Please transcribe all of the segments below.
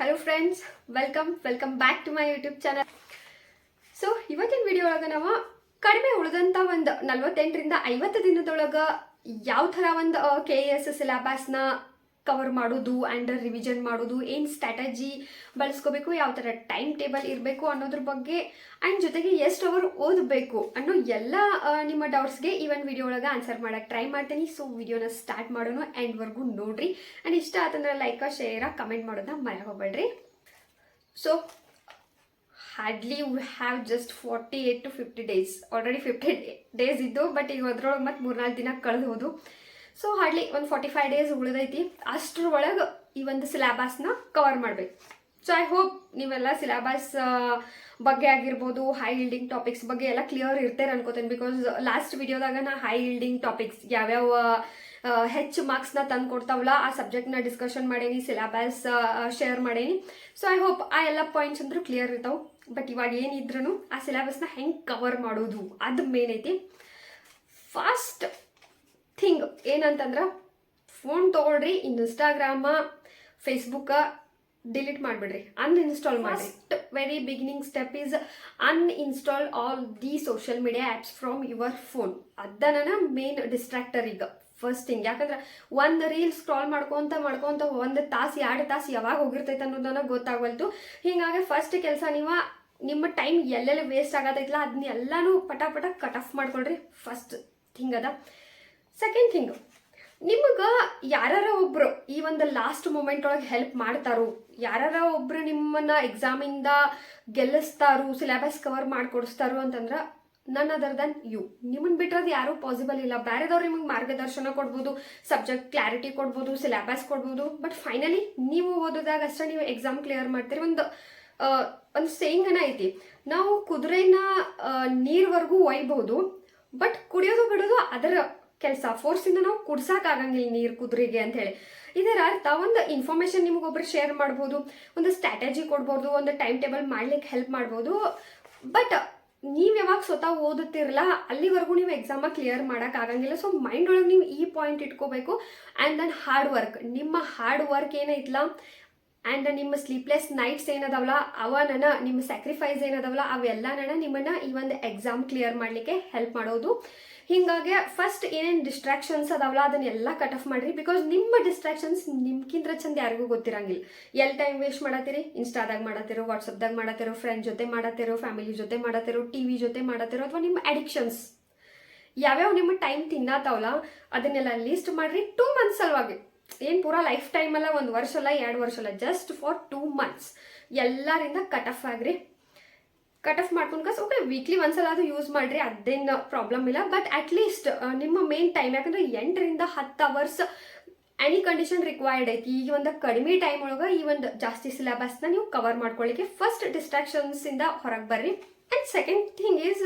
Hello friends welcome welcome back to my YouTube channel so ಇವತ್ತಿನ video ಒಳಗೆ ನಾವು ಕಡಿಮೆ ಉಳಿದಂಥ ಒಂದು ನಲ್ವತ್ತೆಂಟರಿಂದ ಐವತ್ತು ದಿನದೊಳಗೆ ಯಾವ ಥರ ಒಂದು ಕೆ ಎಸ್ ಸಿಲೆಬಸ್ನ ಕವರ್ ಮಾಡೋದು ಆ್ಯಂಡ್ ರಿವಿಷನ್ ಮಾಡೋದು, ಏನು ಸ್ಟ್ರಾಟಜಿ ಬಳಸ್ಕೋಬೇಕು, ಯಾವ ಥರ ಟೈಮ್ ಟೇಬಲ್ ಇರಬೇಕು ಅನ್ನೋದ್ರ ಬಗ್ಗೆ ಆ್ಯಂಡ್ ಜೊತೆಗೆ ಎಷ್ಟು ಅವರ್ ಓದಬೇಕು ಅನ್ನೋ ಎಲ್ಲ ನಿಮ್ಮ ಡೌಟ್ಸ್ಗೆ ಈ ಒಂದು ವಿಡಿಯೋ ಒಳಗೆ ಆನ್ಸರ್ ಮಾಡೋಕ್ಕೆ ಟ್ರೈ ಮಾಡ್ತೀನಿ. ಸೊ ವಿಡಿಯೋನ ಸ್ಟಾರ್ಟ್ ಮಾಡೋಣ ಎಂಡ್ವರೆಗೂ ನೋಡಿರಿ. ಆ್ಯಂಡ್ ಇಷ್ಟ ಆತಂದ್ರೆ ಲೈಕ ಶೇರ ಕಮೆಂಟ್ ಮಾಡೋದನ್ನ ಮರೆ ಹೋಗ್ಬೇಡ್ರಿ so hardly we have just forty eight to fifty days already fifty days ಇದ್ದು ಬಟ್ ಈಗ ಅದ್ರೊಳಗೆ ಮತ್ತೆ ಮೂರ್ನಾಲ್ಕು ದಿನ ಕಳೆದು ಹೋದು. ಸೊ ಹಾರ್ಡ್ಲಿ ಒಂದು ಫಾರ್ಟಿ ಫೈವ್ ಡೇಸ್ ಉಳಿದೈತಿ. ಅಷ್ಟ್ರೊಳಗೆ ಈ ಒಂದು ಸಿಲೆಬಸ್ನ ಕವರ್ ಮಾಡಬೇಕು. ಸೊ ಐ ಹೋಪ್ ನೀವೆಲ್ಲ ಸಿಲೆಬಸ್ ಬಗ್ಗೆ ಆಗಿರ್ಬೋದು ಹೈ ಇಲ್ಡಿಂಗ್ ಟಾಪಿಕ್ಸ್ ಬಗ್ಗೆ ಎಲ್ಲ ಕ್ಲಿಯರ್ ಇರ್ತಾರೆ ಅನ್ಕೋತೇನೆ ಬಿಕಾಸ್ ಲಾಸ್ಟ್ ವಿಡಿಯೋದಾಗ ನಾ ಹೈ ಇಲ್ಡಿಂಗ್ ಟಾಪಿಕ್ಸ್ ಯಾವ್ಯಾವ ಹೆಚ್ಚು ಮಾರ್ಕ್ಸ್ನ ತಂದು ಕೊಡ್ತಾವಲ್ಲ ಆ ಸಬ್ಜೆಕ್ಟ್ನ ಡಿಸ್ಕಷನ್ ಮಾಡೇನಿ ಸಿಲೆಬಸ್ ಶೇರ್ ಮಾಡೇನಿ. ಸೊ ಐ ಹೋಪ್ ಆ ಎಲ್ಲ ಪಾಯಿಂಟ್ಸ್ ಅಂದ್ರೂ ಕ್ಲಿಯರ್ ಇರ್ತಾವೆ. ಬಟ್ ಇವಾಗ ಏನಿದ್ರು ಆ ಸಿಲೆಬಸ್ನ ಹೆಂಗೆ ಕವರ್ ಮಾಡೋದು? ಅದು ಮೇನ್ ಐತಿ. ಫಾಸ್ಟ್ ಥಿಂಗ್ ಏನಂತಂದ್ರೆ ಫೋನ್ ತೊಗೊಳ್ರಿ ಇನ್ಸ್ಟಾಗ್ರಾಮ ಫೇಸ್ಬುಕ್ಕ ಡಿಲೀಟ್ ಮಾಡಿಬಿಡ್ರಿ ಅನ್ಇನ್ಸ್ಟಾಲ್ ಮಾಡಿ very beginning step is uninstall all the social media apps from your phone ಅದನ್ನ ಮೇನ್ ಡಿಸ್ಟ್ರಾಕ್ಟರ್ ಈಗ. ಫಸ್ಟ್ ಥಿಂಗ್ ಯಾಕಂದ್ರೆ ಒಂದು ರೀಲ್ ಸ್ಕ್ರಾಲ್ ಮಾಡ್ಕೊಂತ ಮಾಡ್ಕೊಂತ ಒಂದು ತಾಸು ಎರಡು ತಾಸು ಯಾವಾಗ ಹೋಗಿರ್ತೈತೆ ಅನ್ನೋದನ್ನ ಗೊತ್ತಾಗವಲ್ತು ಹಿಂಗಾಗಿ ಫಸ್ಟ್ ಕೆಲಸ ನೀವು ನಿಮ್ಮ ಟೈಮ್ ಎಲ್ಲೆಲ್ಲಿ ವೇಸ್ಟ್ ಆಗತೈತಲ್ಲ ಅದನ್ನೆಲ್ಲಾನು ಪಟ ಪಟ ಕಟ್ ಆಫ್ ಮಾಡ್ಕೊಳ್ರಿ. ಫಸ್ಟ್ ಥಿಂಗ್ ಅದ. ಸೆಕೆಂಡ್ ಥಿಂಗ್ ನಿಮಗೆ ಯಾರ ಒಬ್ರು ಈ ಒಂದು ಲಾಸ್ಟ್ ಮೂಮೆಂಟ್ ಒಳಗೆ ಹೆಲ್ಪ್ ಮಾಡ್ತಾರೋ ಯಾರ ಒಬ್ರು ನಿಮ್ಮನ್ನ ಎಕ್ಸಾಮಿಂದ ಗೆಲ್ಲಿಸ್ತಾರೋ ಸಿಲೆಬಸ್ ಕವರ್ ಮಾಡಿಕೊಡಿಸ್ತಾರು ಅಂತಂದ್ರೆ ನನ್ನ ಅದರ್ ದನ್ ಯು ನಿಮ್ಮನ್ನು ಬಿಟ್ಟರೆ ಯಾರೂ ಪಾಸಿಬಲ್ ಇಲ್ಲ. ಬೇರೆದವ್ರು ನಿಮಗೆ ಮಾರ್ಗದರ್ಶನ ಕೊಡ್ಬೋದು ಸಬ್ಜೆಕ್ಟ್ ಕ್ಲಾರಿಟಿ ಕೊಡ್ಬೋದು ಸಿಲೆಬಸ್ ಕೊಡ್ಬೋದು. ಬಟ್ ಫೈನಲಿ ನೀವು ಓದೋದಾಗ ಅಷ್ಟೇ ನೀವು ಎಕ್ಸಾಮ್ ಕ್ಲಿಯರ್ ಮಾಡ್ತೀರಿ. ಒಂದು ಒಂದು ಒಂದು ಸೇಯಿಂಗನ ಐತಿ. ನಾವು ಕುದುರೆನ ನೀರ್ವರೆಗೂ ಒಯ್ಬಹುದು ಬಟ್ ಕುಡಿಯೋದು ಬಿಡೋದು ಅದರ ಕೆಲಸ ಫೋರ್ಸಿಂದ ನಾವು ಕುಡ್ಸಕ್ಕಾಗಂಗಿಲ್ಲ ನೀರು ಕುದುರೆಗೆ ಅಂತ ಹೇಳಿ ಇದರ ಅರ್ಥ ಒಂದು ಇನ್ಫಾರ್ಮೇಶನ್ ನಿಮಗೊಬ್ರು ಶೇರ್ ಮಾಡ್ಬೋದು, ಒಂದು ಸ್ಟ್ರಾಟಜಿ ಕೊಡ್ಬೋದು, ಒಂದು ಟೈಮ್ ಟೇಬಲ್ ಮಾಡ್ಲಿಕ್ಕೆ ಹೆಲ್ಪ್ ಮಾಡ್ಬೋದು. ಬಟ್ ನೀವು ಯಾವಾಗ ಸ್ವತಃ ಓದುತ್ತಿರಲ್ಲ ಅಲ್ಲಿವರೆಗೂ ನೀವು ಎಕ್ಸಾಮ ಕ್ಲಿಯರ್ ಆಗಂಗಿಲ್ಲ. ಸೊ ಮೈಂಡ್ ಒಳಗೆ ನೀವು ಈ ಪಾಯಿಂಟ್ ಇಟ್ಕೋಬೇಕು ಆ್ಯಂಡ್ ದೆನ್ ಹಾರ್ಡ್ ವರ್ಕ್ ನಿಮ್ಮ ಹಾರ್ಡ್ ವರ್ಕ್ ಏನೈತಲ್ಲ ಆ್ಯಂಡ್ ನಿಮ್ಮ ಸ್ಲೀಪ್ಲೆಸ್ ನೈಟ್ಸ್ ಏನದವಲ್ಲ ಅವನನ ನಿಮ್ಮ ಸ್ಯಾಕ್ರಿಫೈಸ್ ಏನದವಲ್ಲ ಅವೆಲ್ಲನ ನಿಮ್ಮನ್ನ ಈ ಒಂದು ಎಕ್ಸಾಮ್ ಕ್ಲಿಯರ್ ಮಾಡಲಿಕ್ಕೆ ಹೆಲ್ಪ್ ಮಾಡೋದು. ಹಿಂಗಾಗಿ ಫಸ್ಟ್ ಏನೇನು ಡಿಸ್ಟ್ರಾಕ್ಷನ್ಸ್ ಅದಾವಲ್ಲ, ಅದನ್ನೆಲ್ಲ ಕಟ್ ಆಫ್ ಮಾಡ್ರಿ. ಬಿಕಾಸ್ ನಿಮ್ಮ ಡಿಸ್ಟ್ರಾಕ್ಷನ್ಸ್ ನಿಮ್ಗಿಂತ ಚಂದ ಯಾರಿಗೂ ಗೊತ್ತಿರಂಗಿಲ್ಲ. ಎಲ್ಲಿ ಟೈಮ್ ವೇಸ್ಟ್ ಮಾಡತ್ತೀರಿ ಇನ್ಸ್ಟಾದಾಗ ಮಾಡತ್ತಿರೋ ವಾಟ್ಸಪ್ದಾಗ ಮಾಡತ್ತಿರೋ ಫ್ರೆಂಡ್ ಜೊತೆ ಮಾಡತ್ತಿರೋ ಫ್ಯಾಮಿಲಿ ಜೊತೆ ಮಾಡತ್ತಿರೋ ಟಿ ವಿ ಜೊತೆ ಮಾಡತ್ತಿರೋ ಅಥವಾ ನಿಮ್ಮ ಅಡಿಕ್ಷನ್ಸ್ ಯಾವ್ಯಾವ ನಿಮ್ಮ ಟೈಮ್ ತಿನ್ನತ್ತಾವಲ್ಲ ಅದನ್ನೆಲ್ಲ ಲಿಸ್ಟ್ ಮಾಡ್ರಿ ಟೂ ಮಂತ್ಸ್ ಸಲುವಾಗಿ. ಏನು ಪೂರಾ ಲೈಫ್ ಟೈಮಲ್ಲ ಒಂದು ವರ್ಷ ಅಲ್ಲ, ಎರಡು ವರ್ಷ ಅಲ್ಲ ಜಸ್ಟ್ ಫಾರ್ ಟೂ ಮಂತ್ಸ್ ಎಲ್ಲರಿಂದ ಕಟ್ ಆಫ್ ಆಗ್ರಿ. ಕಟ್ ಆಫ್ ಮಾಡ್ಕೊಂಡು ಕಸ್ ಓಕೆ ವೀಕ್ಲಿ ಒಂದ್ಸಲ ಅದು ಯೂಸ್ ಮಾಡ್ರಿ, ಅದೇನು ಪ್ರಾಬ್ಲಮ್ ಇಲ್ಲ. ಬಟ್ ಅಟ್ ಲೀಸ್ಟ್ ನಿಮ್ಮ ಮೇನ್ ಟೈಮ್ ಯಾಕಂದ್ರೆ ಎಂಟರಿಂದ ಹತ್ತು ಅವರ್ಸ್ ಎನಿ ಕಂಡೀಷನ್ ರಿಕ್ವೈರ್ಡ್ ಐತಿ ಈ ಒಂದು ಕಡಿಮೆ ಟೈಮ್ ಒಳಗೆ ಈ ಒಂದು ಜಾಸ್ತಿ ಸಿಲೆಬಸ್ನ ನೀವು ಕವರ್ ಮಾಡ್ಕೊಳ್ಳಿಕ್ಕೆ ಫಸ್ಟ್ ಡಿಸ್ಟ್ರಾಕ್ಷನ್ಸಿಂದ ಹೊರಗೆ ಬರ್ರಿ. And second thing is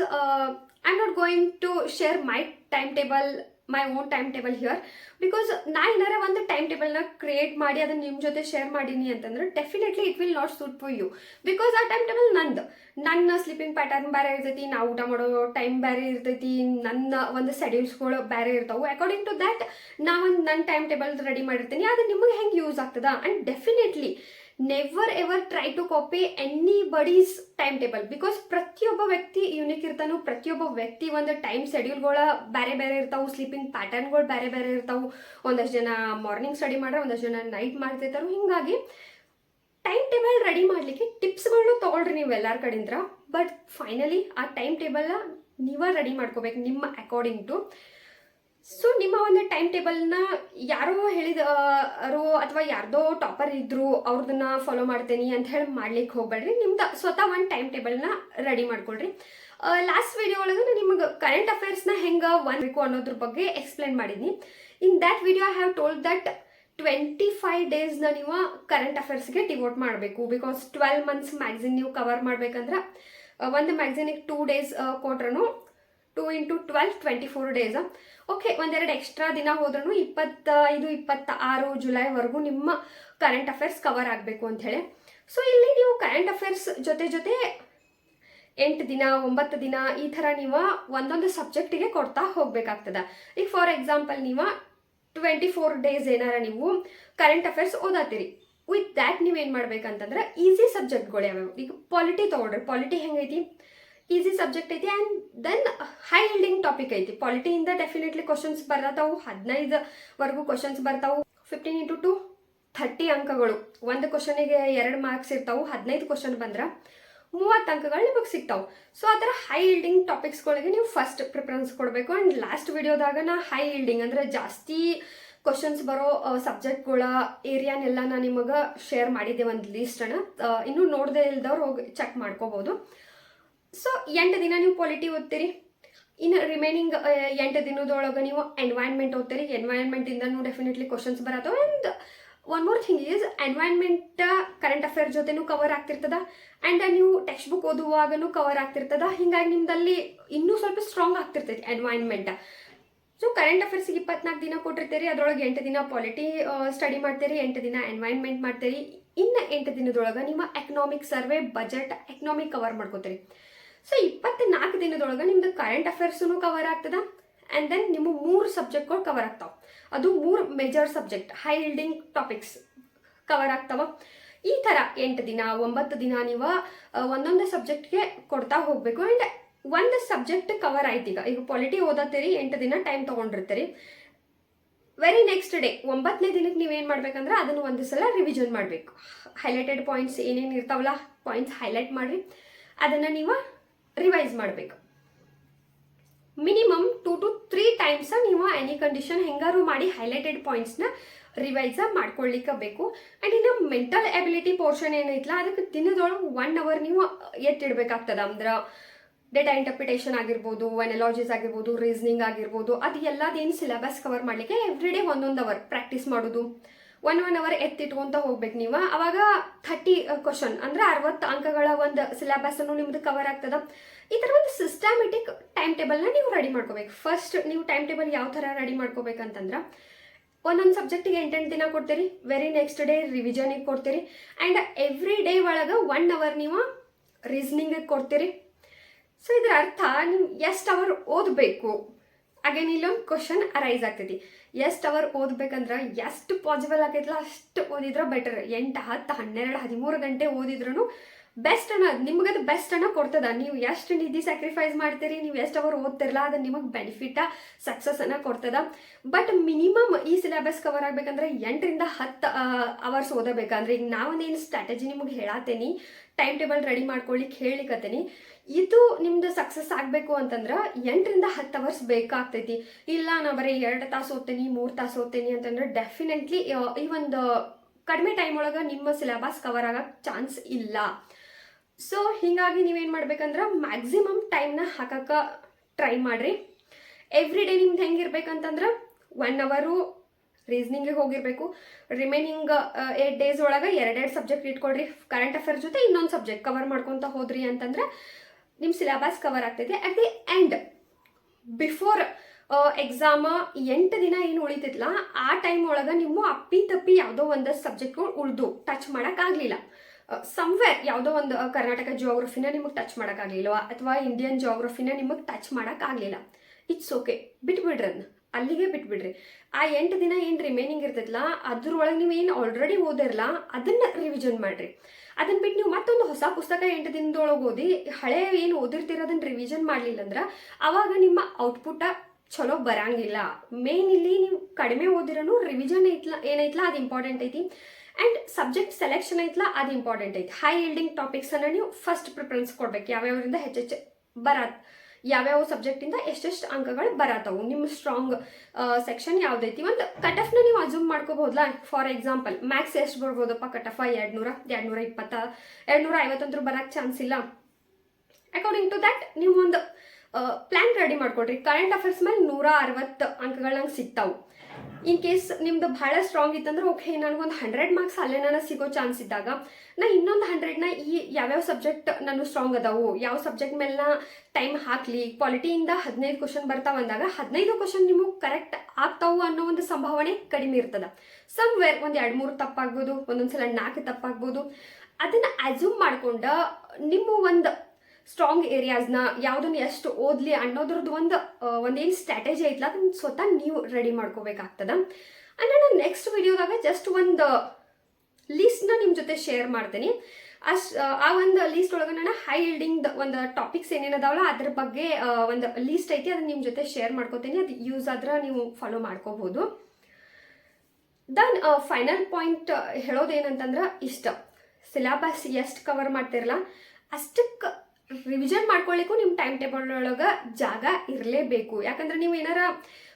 I am not going to share my time table my own time table here because ನಾ ಏನಾರ ಒಂದು ಟೈಮ್ ಟೇಬಲ್ನ ಕ್ರಿಯೇಟ್ ಮಾಡಿ, ಅದನ್ನ ನಿಮ್ಮ ಜೊತೆ ಶೇರ್ ಮಾಡೀನಿ ಅಂತಂದ್ರೆ definitely it will not suit for you because ಆ ಟೈಮ್ ಟೇಬಲ್ ನನ್ನ ಸ್ಲೀಪಿಂಗ್ ಪ್ಯಾಟರ್ನ್ ಬೇರೆ ಇರ್ತೈತಿ ನಾ ಊಟ ಮಾಡೋ ಟೈಮ್ ಬೇರೆ ಇರ್ತೈತಿ, ನನ್ನ ಒಂದು ಸೆಡ್ಯೂಲ್ಸ್ಗಳು ಬೇರೆ ಇರ್ತಾವೆ. ಅಕಾರ್ಡಿಂಗ್ ಟು ದ್ಯಾಟ್ ನಾ ಒಂದು ನನ್ನ ಟೈಮ್ ಟೇಬಲ್ ರೆಡಿ ಮಾಡಿರ್ತೀನಿ, ಅದು ನಿಮಗೆ ಹೆಂಗೆ ಯೂಸ್ ಆಗ್ತದೆ? And definitely never ever try to copy any buddy's time table because ಪ್ರತಿಯೊಬ್ಬ ವ್ಯಕ್ತಿ ಯುನಿಕ್ ಇರ್ತಾನು, ಪ್ರತಿಯೊಬ್ಬ ವ್ಯಕ್ತಿ ಒಂದು ಟೈಮ್ ಶೆಡ್ಯೂಲ್ಗಳ ಬೇರೆ ಬೇರೆ ಇರ್ತಾವೆ ಸ್ಲೀಪಿಂಗ್ ಪ್ಯಾಟರ್ನ್ಗಳು ಬೇರೆ ಬೇರೆ ಇರ್ತಾವೆ. ಒಂದಷ್ಟು ಜನ ಮಾರ್ನಿಂಗ್ ಸ್ಟಡಿ ಮಾಡ್ರೆ, ಒಂದಷ್ಟು ಜನ ನೈಟ್ ಮಾಡ್ತಿರ್ತಾರೆ. ಹಿಂಗಾಗಿ ಟೈಮ್ ಟೇಬಲ್ ರೆಡಿ ಮಾಡಲಿಕ್ಕೆ ಟಿಪ್ಸ್ಗಳನ್ನ ತೊಗೊಳ್ರಿ ನೀವು ಎಲ್ಲರ ಕಡೆಯಿಂದ ಬಟ್ ಫೈನಲಿ ಆ ಟೈಮ್ ಟೇಬಲ್ನ ನೀವೇ ರೆಡಿ ಮಾಡ್ಕೋಬೇಕು ನಿಮ್ಮ ಅಕಾರ್ಡಿಂಗ್ ಟು ಸೊ ನಿಮ್ಮ ಒಂದು ಟೈಮ್ ಟೇಬಲ್ನ ಯಾರೋ ಹೇಳಿದ್ರು ಅಥವಾ ಯಾರ್ದೋ ಟಾಪರ್ ಇದ್ರು ಅವ್ರದನ್ನ ಫಾಲೋ ಮಾಡ್ತೀನಿ ಅಂತ ಹೇಳಿ ಮಾಡ್ಲಿಕ್ಕೆ ಹೋಗ್ಬೇಡ್ರಿ. ನಿಮ್ದು ಸ್ವತಃ ಒಂದು ಟೈಮ್ ಟೇಬಲ್ನ ರೆಡಿ ಮಾಡ್ಕೊಳ್ರಿ. ಲಾಸ್ಟ್ ವಿಡಿಯೋ ಒಳಗೆ ನಿಮಗೆ ಕರೆಂಟ್ ಅಫೇರ್ಸ್ನ ಹೆಂಗೆ ಒನ್ಬೇಕು ಅನ್ನೋದ್ರ ಬಗ್ಗೆ explain ಮಾಡಿದ್ನಿ. In that video I have told that twenty five ಡೇಸ್ನ ನೀವು ಕರೆಂಟ್ ಅಫೇರ್ಸ್ಗೆ ಡಿವೋಟ್ ಮಾಡಬೇಕು. ಬಿಕಾಸ್ ಟ್ವೆಲ್ ಮಂತ್ಸ್ ಮ್ಯಾಗ್ಝಿನ್ ನೀವು ಕವರ್ ಮಾಡ್ಬೇಕಂದ್ರೆ ಒಂದು ಮ್ಯಾಗ್ಝಿನಿಗೆ ಟೂ ಡೇಸ್ ಕೊಟ್ರೂ two into twelve twenty four days okay ಒಂದೆರಡು ಎಕ್ಸ್ಟ್ರಾ ದಿನ ಹೋದ್ರೂ ಇಪ್ಪತ್ತೈದು ಇಪ್ಪತ್ತ ಆರು ಜುಲೈವರೆಗೂ ನಿಮ್ಮ ಕರೆಂಟ್ ಅಫೇರ್ಸ್ ಕವರ್ ಆಗಬೇಕು ಅಂಥೇಳಿ ಸೊ ಇಲ್ಲಿ ನೀವು ಕರೆಂಟ್ ಅಫೇರ್ಸ್ ಜೊತೆ ಜೊತೆ ಎಂಟು ದಿನ, ಒಂಬತ್ತು ದಿನ ಈ ಥರ ನೀವು ಒಂದೊಂದು ಸಬ್ಜೆಕ್ಟಿಗೆ ಕೊಡ್ತಾ ಹೋಗಬೇಕಾಗ್ತದೆ. ಈಗ ಫಾರ್ ಎಕ್ಸಾಂಪಲ್ ನೀವು ಟ್ವೆಂಟಿ ಫೋರ್ ಡೇಸ್ ಏನಾರ ನೀವು ಕರೆಂಟ್ ಅಫೇರ್ಸ್ ಓದಾತೀರಿ. ವಿತ್ ದ್ಯಾಟ್ ನೀವೇನು ಮಾಡ್ಬೇಕಂತಂದ್ರೆ ಈಸಿ ಸಬ್ಜೆಕ್ಟ್ಗಳು ಯಾವ್ಯಾವ? ಈಗ ಪಾಲಿಟಿ ತೊಗೊಳ್ರಿ ಪಾಲಿಟಿ ಹೆಂಗೈತಿ? ಈಸಿ ಸಬ್ಜೆಕ್ಟ್ ಐತಿ and then high yielding topic ಐತಿ. ಪಾಲಿಟಿಯಿಂದ ಡೆಫಿನೆಟ್ಲಿ ಕ್ವಶನ್ಸ್ ಬರ್ತಾವು. ಹದಿನೈದವರೆಗೂ ಕ್ವಶನ್ಸ್ ಬರ್ತಾವು. ಫಿಫ್ಟೀನ್ ಇಂಟು ಟು ಥರ್ಟಿ ಅಂಕಗಳು. ಒಂದು ಕ್ವಶನಿಗೆ ಎರಡು ಮಾರ್ಕ್ಸ್ ಇರ್ತಾವು. ಹದಿನೈದು ಕ್ವಶನ್ ಬಂದ್ರೆ ಮೂವತ್ತು ಅಂಕಗಳು ನಿಮಗೆ ಸಿಗ್ತಾವೆ. ಸೊ ಆ ಥರ ಹೈ ಹಿಲ್ಡಿಂಗ್ ಟಾಪಿಕ್ಸ್ಗಳಿಗೆ ನೀವು ಫಸ್ಟ್ ಪ್ರಿಫರೆನ್ಸ್ ಕೊಡಬೇಕು. ಆ್ಯಂಡ್ ಲಾಸ್ಟ್ ವಿಡಿಯೋದಾಗ ನಾ ಹೈ ಹಿಲ್ಡಿಂಗ್ ಅಂದರೆ ಜಾಸ್ತಿ ಕ್ವಶನ್ಸ್ ಬರೋ ಸಬ್ಜೆಕ್ಟ್ಗಳ ಏರಿಯಾನೆಲ್ಲ ನಾನು ನಿಮಗೆ ಶೇರ್ ಮಾಡಿದ್ದೆ ಒಂದು ಲೀಸ್ಟನ್ನು ಇನ್ನೂ ನೋಡದೆ ಇಲ್ದವ್ರು ಹೋಗಿ ಚೆಕ್ ಮಾಡ್ಕೋಬೋದು. ಸೊ ಎಂಟು ದಿನ ನೀವು ಪಾಲಿಟಿ ಓದ್ತೀರಿ. ಇನ್ನು ರಿಮೈನಿಂಗ್ ಎಂಟು ದಿನದೊಳಗೆ ನೀವು ಎನ್ವೈರ್ಮೆಂಟ್ ಓದ್ತೀರಿ. ಎನ್ವೈರ್ನ್ಮೆಂಟಿಂದನೂ definitely questions ಬರತ್ತವೆ. And one more thing is environment current affair ಜೊತೆನೂ ಕವರ್ ಆಗ್ತಿರ್ತದ. ಆ್ಯಂಡ್ ನೀವು ಟೆಕ್ಸ್ಟ್ ಬುಕ್ ಓದುವಾಗನೂ ಕವರ್ ಆಗ್ತಿರ್ತದ. ಹಿಂಗಾಗಿ ನಿಮ್ದಲ್ಲಿ ಇನ್ನೂ ಸ್ವಲ್ಪ ಸ್ಟ್ರಾಂಗ್ ಆಗ್ತಿರ್ತೈತಿ ಎನ್ವೈರ್ನ್ಮೆಂಟ್ ಸೊ ಕರೆಂಟ್ ಅಫೇರ್ಸಿಗೆ ಇಪ್ಪತ್ನಾಲ್ಕು ದಿನ ಕೊಟ್ಟಿರ್ತೀರಿ, ಅದರೊಳಗೆ ಎಂಟು ದಿನ ಪಾಲಿಟಿ ಸ್ಟಡಿ ಮಾಡ್ತೀರಿ, ಎಂಟು ದಿನ ಎನ್ವೈರ್ನ್ಮೆಂಟ್ ಮಾಡ್ತೀರಿ. ಇನ್ನು ಎಂಟು ದಿನದೊಳಗೆ ನಿಮ್ಮ economic survey budget economic cover ಮಾಡ್ಕೋತೀರಿ. ಸೊ ಇಪ್ಪತ್ನಾಲ್ಕು ದಿನದೊಳಗೆ ನಿಮ್ದು ಕರೆಂಟ್ ಅಫೇರ್ಸೂ ಕವರ್ ಆಗ್ತದ. ಆ್ಯಂಡ್ ದೆನ್ ನಿಮ್ಮ ಮೂರು ಸಬ್ಜೆಕ್ಟ್ಗಳು ಕವರ್ ಆಗ್ತಾವೆ. ಅದು ಮೂರು major subject high yielding topics cover ಆಗ್ತಾವ. ಈ ಥರ ಎಂಟು ದಿನ, ಒಂಬತ್ತು ದಿನ ನೀವು ಒಂದೊಂದು ಸಬ್ಜೆಕ್ಟ್ಗೆ ಕೊಡ್ತಾ ಹೋಗಬೇಕು. ಆ್ಯಂಡ್ ಒಂದು ಸಬ್ಜೆಕ್ಟ್ ಕವರ್ ಆಯ್ತು ಈಗ. ಈಗ ಪಾಲಿಟಿ ಓದತ್ತೀರಿ, ಎಂಟು ದಿನ ಟೈಮ್ ತೊಗೊಂಡಿರ್ತೀರಿ. ವೆರಿ ನೆಕ್ಸ್ಟ್ ಡೇ ಒಂಬತ್ತನೇ ದಿನಕ್ಕೆ ನೀವೇನು ಮಾಡ್ಬೇಕಂದ್ರೆ ಅದನ್ನು ಒಂದು ಸಲ ರಿವಿಷನ್ ಮಾಡಬೇಕು. ಹೈಲೈಟೆಡ್ ಪಾಯಿಂಟ್ಸ್ ಏನೇನು ಇರ್ತಾವಲ್ಲ ಪಾಯಿಂಟ್ಸ್ ಹೈಲೈಟ್ ಮಾಡಿರಿ. ಅದನ್ನು ನೀವು ರಿವೈಸ್ ಮಾಡಬೇಕು. Minimum two to three times ನೀವು ಎನಿ ಕಂಡೀಷನ್ ಹೆಂಗಾರು ಮಾಡಿ ಹೈಲೈಟೆಡ್ ಪಾಯಿಂಟ್ಸ್ನ ರಿವೈಸ ಮಾಡ್ಕೊಳ್ಲಿಕ್ಕೆ ಬೇಕು. ಆ್ಯಂಡ್ ಇನ್ನು ಮೆಂಟಲ್ ಎಬಿಲಿಟಿ ಪೋರ್ಷನ್ ಏನೈತಲ್ಲ ಅದಕ್ಕೆ ದಿನದೊಳಗೆ ಒನ್ ಅವರ್ ನೀವು ಎತ್ತಿಡ್ಬೇಕಾಗ್ತದ ಅಂದ್ರೆ ಡೇಟಾ ಇಂಟರ್ಪ್ರಿಟೇಷನ್ ಆಗಿರ್ಬೋದು ಎನಲಾಜಿಸ್ ಆಗಿರ್ಬೋದು ರೀಸನಿಂಗ್ ಆಗಿರ್ಬೋದು, ಅದು ಎಲ್ಲದೇನು ಸಿಲೆಬಸ್ ಕವರ್ ಮಾಡಲಿಕ್ಕೆ ಎವ್ರಿ ಡೇ ಒಂದೊಂದು ಅವರ್ ಪ್ರಾಕ್ಟೀಸ್ ಮಾಡೋದು. ಒನ್ ಒನ್ ಅವರ್ ಎತ್ತಿಟ್ಕೊಂತ ಹೋಗ್ಬೇಕು ನೀವು. ಅವಾಗ ಥರ್ಟಿ ಕ್ವಶನ್ ಅಂದ್ರೆ ಅರವತ್ತು ಅಂಕಗಳ ಒಂದು ಸಿಲೆಬಸ್ಸನ್ನು ನಿಮ್ದು ಕವರ್ ಆಗ್ತದ. ಈ ಥರ ಒಂದು ಸಿಸ್ಟಮೆಟಿಕ್ ಟೈಮ್ ಟೇಬಲ್ನ ನೀವು ರೆಡಿ ಮಾಡ್ಕೋಬೇಕು. ಫಸ್ಟ್ ನೀವು ಟೈಮ್ ಟೇಬಲ್ ಯಾವ ಥರ ರೆಡಿ ಮಾಡ್ಕೋಬೇಕಂತಂದ್ರೆ, ಒಂದೊಂದು ಸಬ್ಜೆಕ್ಟಿಗೆ ಎಂಟೆಂಟು ದಿನ ಕೊಡ್ತೀರಿ ವೆರಿ ನೆಕ್ಸ್ಟ್ ಡೇ ರಿವಿಷನಿಗೆ ಕೊಡ್ತೀರಿ ಆ್ಯಂಡ್ ಎವ್ರಿ ಡೇ ಒಳಗೆ ಒನ್ ಅವರ್ ನೀವು ರೀಸನಿಂಗಿಗೆ ಕೊಡ್ತೀರಿ. ಸೊ ಇದ್ರ ಅರ್ಥ ನೀವು ಎಷ್ಟು ಅವರ್ ಓದಬೇಕು? ಅಗೇನ್ ಇಲ್ಲೊಂದು ಕ್ವಶನ್ ಅರೈಸ್ ಆಗ್ತೈತಿ. ಎಷ್ಟು ಅವರ್ ಓದ್ಬೇಕಂದ್ರೆ ಎಷ್ಟು ಪಾಸಿಬಲ್ ಆಗೈತಲ್ಲ ಅಷ್ಟು ಓದಿದ್ರೆ ಬೆಟರ್ ಎಂಟು, ಹತ್ತು, ಹನ್ನೆರಡು, ಹದಿಮೂರು ಗಂಟೆ ಓದಿದ್ರು ಬೆಸ್ಟ್ ಅನ್ನ ನಿಮ್ಗೆ ಅದು ಬೆಸ್ಟ್ ಅನ್ನ ಕೊಡ್ತದ. ನೀವು ಎಷ್ಟು ನಿಧಿ ಸ್ಯಾಕ್ರಿಫೈಸ್ ಮಾಡ್ತೀರಿ, ನೀವು ಎಷ್ಟು ಅವರ್ ಓದ್ತಿರಲ್ಲ ಅದು ನಿಮಗೆ ಬೆನಿಫಿಟ ಸಕ್ಸಸ್ ಅನ್ನ ಕೊಡ್ತದ. ಬಟ್ ಮಿನಿಮಮ್ ಈ ಸಿಲೆಬಸ್ ಕವರ್ ಆಗ್ಬೇಕಂದ್ರೆ ಎಂಟರಿಂದ ಹತ್ತು ಅವರ್ಸ್ ಓದಬೇಕಂದ್ರೆ ಈಗ ನಾವೊಂದೇನು ಸ್ಟ್ರಾಟಜಿ ನಿಮಗೆ ಹೇಳತ್ತೇನಿ ಟೈಮ್ ಟೇಬಲ್ ರೆಡಿ ಮಾಡ್ಕೊಳ್ಳಿಕ್ಕೆ ಹೇಳಿಕತ್ತೇನಿ ಇದು ನಿಮ್ದು ಸಕ್ಸಸ್ ಆಗಬೇಕು ಅಂತಂದ್ರೆ ಎಂಟರಿಂದ ಹತ್ತು ಅವರ್ಸ್ ಬೇಕಾಗ್ತೈತಿ. ಇಲ್ಲ ನಾ ಬರೀ ಎರಡು ತಾಸು ಓದ್ತೇನೆ, ಮೂರು ತಾಸು ಓದ್ತೇನೆ ಅಂತಂದ್ರೆ ಡೆಫಿನೆಟ್ಲಿ ಈ ಒಂದು ಕಡಿಮೆ ಟೈಮ್ ಒಳಗೆ ನಿಮ್ಮ ಸಿಲೆಬಸ್ ಕವರ್ ಆಗೋಕ್ಕೆ ಚಾನ್ಸ್ ಇಲ್ಲ. ಸೊ ಹೀಗಾಗಿ ನೀವೇನು ಮಾಡ್ಬೇಕಂದ್ರೆ ಮ್ಯಾಕ್ಸಿಮಮ್ ಟೈಮ್ನ ಹಾಕಕ್ಕೆ ಟ್ರೈ ಮಾಡಿರಿ. ಎವ್ರಿ ಡೇ ನಿಮ್ದು ಹೆಂಗಿರ್ಬೇಕಂತಂದ್ರೆ ಒನ್ ಅವರು ರೀಸ್ನಿಂಗಿಗೆ ಹೋಗಿರಬೇಕು. ರಿಮೈನಿಂಗ್ ಏಟ್ ಡೇಸ್ ಒಳಗೆ ಎರಡೆರಡು ಸಬ್ಜೆಕ್ಟ್ ಇಟ್ಕೊಡ್ರಿ. ಕರೆಂಟ್ ಅಫೇರ್ ಜೊತೆ ಇನ್ನೊಂದು ಸಬ್ಜೆಕ್ಟ್ ಕವರ್ ಮಾಡ್ಕೊತ ಹೋದ್ರಿ ಅಂತಂದ್ರೆ ನಿಮ್ಮ ಸಿಲೆಬಸ್ ಕವರ್ ಆಗ್ತೈತೆ at the end before exam ಎಂಟು ದಿನ ಏನು ಉಳಿತೈತಲ್ಲ ಆ ಟೈಮ್ ಒಳಗೆ ನಿಮ್ಮ ಅಪ್ಪಿ ತಪ್ಪಿ ಯಾವುದೋ ಒಂದು ಸಬ್ಜೆಕ್ಟ್ಗಳು ಉಳಿದು ಟಚ್ ಮಾಡೋಕ್ಕಾಗಲಿಲ್ಲ ಸಮ್ವೇರ್ ಯಾವುದೋ ಒಂದು ಕರ್ನಾಟಕ ಜಿಯೋಗ್ರಫಿನ ನಿಮಗೆ ಟಚ್ ಮಾಡೋಕ್ಕಾಗಲಿಲ್ವಾ ಅಥವಾ ಇಂಡಿಯನ್ ಜಿಯೋಗ್ರಫಿನ ನಿಮಗೆ ಟಚ್ ಮಾಡೋಕ್ಕಾಗಲಿಲ್ಲ ಇಟ್ಸ್ ಓಕೆ ಬಿಟ್ಬಿಡ್ರಿ ಅದನ್ನ ಅಲ್ಲಿಗೆ ಬಿಟ್ಬಿಡ್ರಿ. ಆ ಎಂಟು ದಿನ ಏನು ರಿಮೈನಿಂಗ್ ಇರ್ತೈತಲ್ಲ ಅದ್ರೊಳಗೆ ನೀವು ಏನು ಆಲ್ರೆಡಿ ಓದಿರಲ್ಲ ಅದನ್ನ ರಿವಿಷನ್ ಮಾಡ್ರಿ. ಅದನ್ನ ಬಿಟ್ಟು ನೀವು ಮತ್ತೊಂದು ಹೊಸ ಪುಸ್ತಕ ಎಂಟು ದಿನದೊಳಗೆ ಓದಿ, ಹಳೆ ಏನು ಓದಿರ್ತಿರೋದನ್ನ ರಿವಿಷನ್ ಮಾಡಲಿಲ್ಲ ಅಂದ್ರೆ ಅವಾಗ ನಿಮ್ಮ ಔಟ್ಪುಟ್ ಚಲೋ ಬರಂಗಿಲ್ಲ. ಮೇನ್ ಇಲ್ಲಿ ನೀವು ಕಡಿಮೆ ಓದಿರೋನು ರಿವಿಷನ್ ಐತ್ಲ, ಏನೈತ್ಲ ಅದು ಇಂಪಾರ್ಟೆಂಟ್ ಐತಿ. ಆ್ಯಂಡ್ ಸಬ್ಜೆಕ್ಟ್ ಸೆಲೆಕ್ಷನ್ ಐತ್ಲ ಅದು ಇಂಪಾರ್ಟೆಂಟ್ ಐತಿ. ಹೈ ಇಲ್ಡಿಂಗ್ ಟಾಪಿಕ್ಸನ್ನು ನೀವು ಫಸ್ಟ್ ಪ್ರಿಫರೆನ್ಸ್ ಕೊಡ್ಬೇಕು. ಯಾವ್ಯಾವರಿಂದ ಹೆಚ್ಚೆಚ್ಚು ಬರತ್ ಯಾವ್ಯಾವ ಸಬ್ಜೆಕ್ಟಿಂದ ಎಷ್ಟೆಷ್ಟು ಅಂಕಗಳು ಬರತ್ತವು? ನಿಮ್ಮ ಸ್ಟ್ರಾಂಗ್ ಸೆಕ್ಷನ್ ಯಾವ್ದೈತಿ ಒಂದು ಕಟ್ ಆಫ್ನ ನೀವು ಅಸ್ಯೂಮ್ ಮಾಡ್ಕೋಬಹುದಲ್ಲ ಫಾರ್ ಎಕ್ಸಾಂಪಲ್ ಮ್ಯಾಕ್ಸ್ ಎಷ್ಟು ಬರ್ಬೋದಪ್ಪ ಕಟ್ ಆಫ್ ಎರಡು ನೂರ ಎರಡು ನೂರ ಇಪ್ಪತ್ತ ಎರಡು ನೂರ ಐವತ್ತಂದ್ರೂ ಬರೋಕ್ಕೆ ಚಾನ್ಸ್ ಇಲ್ಲ. ಅಕಾರ್ಡಿಂಗ್ ಟು ದ್ಯಾಟ್ ನೀವು ಒಂದು ಪ್ಲ್ಯಾನ್ ರೆಡಿ ಮಾಡ್ಕೊಡ್ರಿ. ಕರೆಂಟ್ ಅಫೇರ್ಸ್ ಮೇಲೆ ನೂರ ಅರವತ್ತು ಅಂಕಗಳು ನಂಗೆ ಸಿಗ್ತಾವು. ಇನ್ ಕೇಸ್ ನಿಮ್ದು ಭಾಳ ಸ್ಟ್ರಾಂಗ್ ಇತ್ತಂದ್ರೆ ಓಕೆ ನನಗೊಂದು ಹಂಡ್ರೆಡ್ ಮಾರ್ಕ್ಸ್ ಅಲ್ಲೇ ನಾನು ಸಿಗೋ ಚಾನ್ಸ್ ಇದ್ದಾಗ, ನಾ ಇನ್ನೊಂದು ಹಂಡ್ರೆಡ್ನ ಈ ಯಾವ್ಯಾವ ಸಬ್ಜೆಕ್ಟ್ ನಾನು ಸ್ಟ್ರಾಂಗ್ ಅದಾವು, ಯಾವ ಸಬ್ಜೆಕ್ಟ್ ಮೇಲೆ ನಾ ಟೈಮ್ ಹಾಕ್ಲಿ ಕ್ವಾಲಿಟಿಯಿಂದ ಹದಿನೈದು ಕ್ವಶನ್ ಬರ್ತಾವ ಅಂದಾಗ, ಹದಿನೈದು ಕ್ವಶನ್ ನಿಮಗೆ ಕರೆಕ್ಟ್ ಆಗ್ತಾವು ಅನ್ನೋ ಒಂದು ಸಂಭಾವನೆ ಕಡಿಮೆ ಇರ್ತದ. ಸಮ್ವೇರ್ ಒಂದು ಎರಡು ಮೂರು ತಪ್ಪಾಗ್ಬೋದು, ಒಂದೊಂದ್ಸಲ ನಾಲ್ಕು ತಪ್ಪಾಗ್ಬೋದು. ಅದನ್ನ ಅಸ್ಯೂಮ್ ಮಾಡ್ಕೊಂಡ, ನಿಮ್ಮ ಒಂದು ಸ್ಟ್ರಾಂಗ್ ಏರಿಯಾಸ್ನ ಯಾವುದನ್ನು ಎಷ್ಟು ಓದಲಿ ಅನ್ನೋದ್ರದ್ದು ಒಂದು ಒಂದೇನು ಸ್ಟ್ರಾಟಜಿ ಐತಲ್ಲ ಅದನ್ನ ಸ್ವತಃ ನೀವು ರೆಡಿ ಮಾಡ್ಕೋಬೇಕಾಗ್ತದ. ಆ್ಯಂಡ್ ನಾನು ನೆಕ್ಸ್ಟ್ ವಿಡಿಯೋದಾಗ ಜಸ್ಟ್ ಒಂದು ಲೀಸ್ಟ್ನ ನಿಮ್ಮ ಜೊತೆ ಶೇರ್ ಮಾಡ್ತೀನಿ. ಅಷ್ಟು, ಆ ಒಂದು ಲೀಸ್ಟ್ ಒಳಗೆ ನಾನು ಹೈ ಇಲ್ಡಿಂಗ್ ಒಂದು ಟಾಪಿಕ್ಸ್ ಏನೇನದಾವಲ್ಲ ಅದ್ರ ಬಗ್ಗೆ ಒಂದು ಲೀಸ್ಟ್ ಐತಿ, ಅದನ್ನ ನಿಮ್ಮ ಜೊತೆ ಶೇರ್ ಮಾಡ್ಕೋತೀನಿ. ಅದು ಯೂಸ್ ಆದ್ರೆ ನೀವು ಫಾಲೋ ಮಾಡ್ಕೋಬಹುದು ದನ್ ಫೈನಲ್ ಪಾಯಿಂಟ್ ಹೇಳೋದೇನಂತಂದ್ರೆ ಇಷ್ಟ. ಸಿಲೆಬಸ್ ಎಷ್ಟು ಕವರ್ ಮಾಡ್ತಿರಲ್ಲ ಅಷ್ಟಕ್ಕೆ ರಿವಿಷನ್ ಮಾಡ್ಕೊಳ್ಳಿಕ್ಕೂ ನಿಮ್ಮ ಟೈಮ್ ಟೇಬಲ್ ಒಳಗೆ ಜಾಗ ಇರಲೇಬೇಕು. ಯಾಕಂದ್ರೆ ನೀವು ಏನಾರ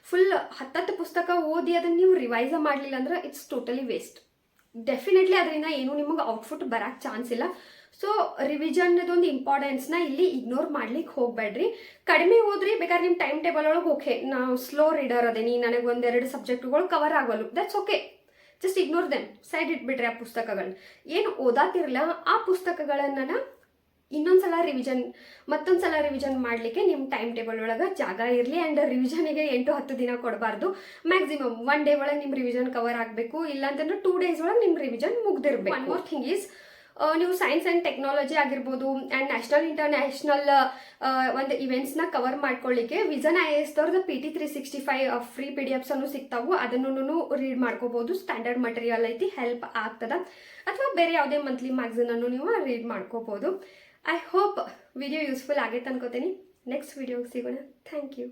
ಫುಲ್ ಹತ್ತತ್ತು ಪುಸ್ತಕ ಓದಿ ಅದನ್ನ ನೀವು ರಿವೈಸ್ ಮಾಡಲಿಲ್ಲ ಅಂದ್ರೆ ಇಟ್ಸ್ ಟೋಟಲಿ ವೇಸ್ಟ್ ಡೆಫಿನೆಟ್ಲಿ ಅದರಿಂದ ಏನು ನಿಮಗೆ ಔಟ್ಪುಟ್ ಬರಕ್ಕೆ ಚಾನ್ಸ್ ಇಲ್ಲ. ಸೊ ರಿವಿಷನ್ನದೊಂದು ಇಂಪಾರ್ಟೆನ್ಸ್ನ ಇಲ್ಲಿ ಇಗ್ನೋರ್ ಮಾಡ್ಲಿಕ್ಕೆ ಹೋಗ್ಬೇಡ್ರಿ. ಕಡಿಮೆ ಓದ್ರಿ, ಬೇಕಾದ್ರೆ ನಿಮ್ಮ ಟೈಮ್ ಟೇಬಲ್ ಒಳಗೆ ಓಕೆ ನಾವು ಸ್ಲೋ ರೀಡರ್ ಅದೇನಿ ನನಗೆ ಒಂದೆರಡು ಸಬ್ಜೆಕ್ಟ್ಗಳು ಕವರ್ ಆಗೋಲ್ಲ. That's okay just ignore then side ಇಟ್ಬಿಡ್ರಿ ಆ ಪುಸ್ತಕಗಳನ್ನ ಏನು ಓದಾತಿರಲ್ಲ ಆ ಪುಸ್ತಕಗಳನ್ನು ಇನ್ನೊಂದ್ಸಲ ರಿವಿಷನ್ ಮತ್ತೊಂದ್ಸಲ ರಿವಿಷನ್ ಮಾಡಲಿಕ್ಕೆ ನಿಮ್ಮ ಟೈಮ್ ಟೇಬಲ್ ಒಳಗೆ ಜಾಗ ಇರಲಿ ಆ್ಯಂಡ್ ರಿವಿಷನಿಗೆ ಎಂಟು, ಹತ್ತು ದಿನ ಕೊಡಬಾರ್ದು. ಮ್ಯಾಕ್ಸಿಮಮ್ ಒನ್ ಡೇ ಒಳಗೆ ನಿಮ್ಮ ರಿವಿಷನ್ ಕವರ್ ಆಗಬೇಕು, ಇಲ್ಲಾಂತಂದ್ರೆ ಟೂ ಡೇಸ್ ಒಳಗೆ ನಿಮ್ಮ ರಿವಿಷನ್ ಮುಗ್ದಿರ್ಬೇಕು. ಒನ್ ಮೋರ್ ಥಿಂಗ್ ಈಸ್ ನೀವು ಸೈನ್ಸ್ ಆ್ಯಂಡ್ ಟೆಕ್ನಾಲಜಿ ಆಗಿರ್ಬೋದು ಆ್ಯಂಡ್ ನ್ಯಾಷನಲ್ ಇಂಟರ್ನ್ಯಾಷನಲ್ ಒಂದು ಇವೆಂಟ್ಸ್ನ ಕವರ್ ಮಾಡ್ಕೊಳ್ಳಿಕ್ಕೆ vision I S ದವ್ರದ್ದು P T three sixty five free P D Fs ಅನ್ನು ಸಿಗ್ತಾವು ಅದನ್ನು ರೀಡ್ ಮಾಡ್ಕೋಬಹುದು ಸ್ಟ್ಯಾಂಡರ್ಡ್ ಮಟೀರಿಯಲ್ ಐತಿ ಹೆಲ್ಪ್ ಆಗ್ತದ. ಅಥವಾ ಬೇರೆ ಯಾವುದೇ ಮಂತ್ಲಿ ಮ್ಯಾಗ್ಝಿನ್ ಅನ್ನು ನೀವು ರೀಡ್ ಮಾಡ್ಕೋಬಹುದು ಐ ಹೋಪ್ ವಿಡಿಯೋ ಯೂಸ್ಫುಲ್ ಆಗೈತೆ ಅನ್ಕೋತೀನಿ. ನೆಕ್ಸ್ಟ್ ವಿಡಿಯೋಗೆ ಸಿಗೋಣ. Thank you